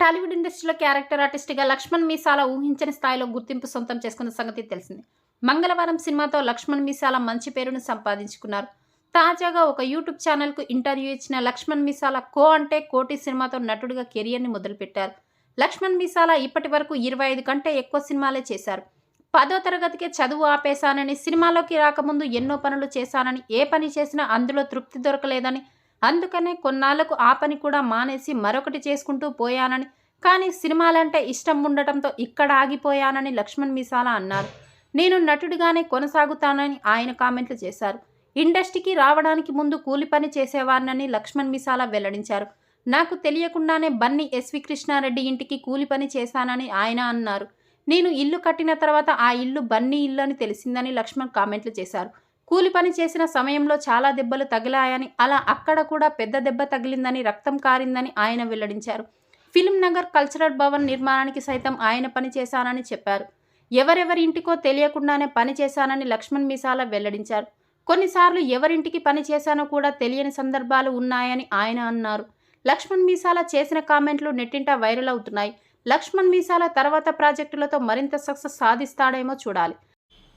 టాలీవుడ్ ఇండస్ట్రీలో క్యారెక్టర్ ఆర్టిస్ట్గా లక్ష్మణ్ మీసాల ఊహించని స్థాయిలో గుర్తింపు సొంతం చేసుకున్న సంగతి తెలిసింది. మంగళవారం సినిమాతో లక్ష్మణ్ మీసాల మంచి పేరును సంపాదించుకున్నారు. తాజాగా ఒక యూట్యూబ్ ఛానల్కు ఇంటర్వ్యూ ఇచ్చిన లక్ష్మణ్ మీసాల కో అంటే కోటి సినిమాతో నటుడిగా కెరియర్ని మొదలుపెట్టారు. లక్ష్మణ్ మీసాల ఇప్పటి వరకు ఇరవై ఐదు కంటే ఎక్కువ సినిమాలే చేశారు. పదో తరగతికే చదువు ఆపేశానని సినిమాలోకి రాకముందు ఎన్నో పనులు చేశానని ఏ పని చేసినా అందులో తృప్తి దొరకలేదని అందుకనే కొన్నాళ్ళకు ఆ పని కూడా మానేసి మరొకటి చేసుకుంటూ పోయానని కానీ సినిమాలంటే ఇష్టం ఉండటంతో ఇక్కడ ఆగిపోయానని లక్ష్మణ్ మీసాల అన్నారు. నేను నటుడిగానే కొనసాగుతానని ఆయన కామెంట్లు చేశారు. ఇండస్ట్రీకి రావడానికి ముందు కూలి పని చేసేవారినని లక్ష్మణ్ మిసాల వెల్లడించారు. నాకు తెలియకుండానే బన్నీ ఎస్వి కృష్ణారెడ్డి ఇంటికి కూలి పని చేశానని ఆయన అన్నారు. నేను ఇల్లు కట్టిన తర్వాత ఆ ఇల్లు బన్నీ ఇల్లు అని తెలిసిందని లక్ష్మణ్ కామెంట్లు చేశారు. కూలి పని చేసిన సమయంలో చాలా దెబ్బలు తగిలాయని అలా అక్కడ కూడా పెద్ద దెబ్బ తగిలిందని రక్తం కారిందని ఆయన వెల్లడించారు. ఫిల్మ్ నగర్ కల్చరల్ భవన్ నిర్మాణానికి సైతం ఆయన పని చేశానని చెప్పారు. ఎవరెవరి ఇంటికో తెలియకుండానే పని చేశానని లక్ష్మణ్ మిసాల వెల్లడించారు. కొన్నిసార్లు ఎవరింటికి పని చేశానో కూడా తెలియని సందర్భాలు ఉన్నాయని ఆయన అన్నారు. లక్ష్మణ్ మీసాల చేసిన కామెంట్లు నెట్టింట వైరల్ అవుతున్నాయి. లక్ష్మణ్ మీసాల తర్వాత ప్రాజెక్టులతో మరింత సక్సెస్ సాధిస్తాడేమో చూడాలి.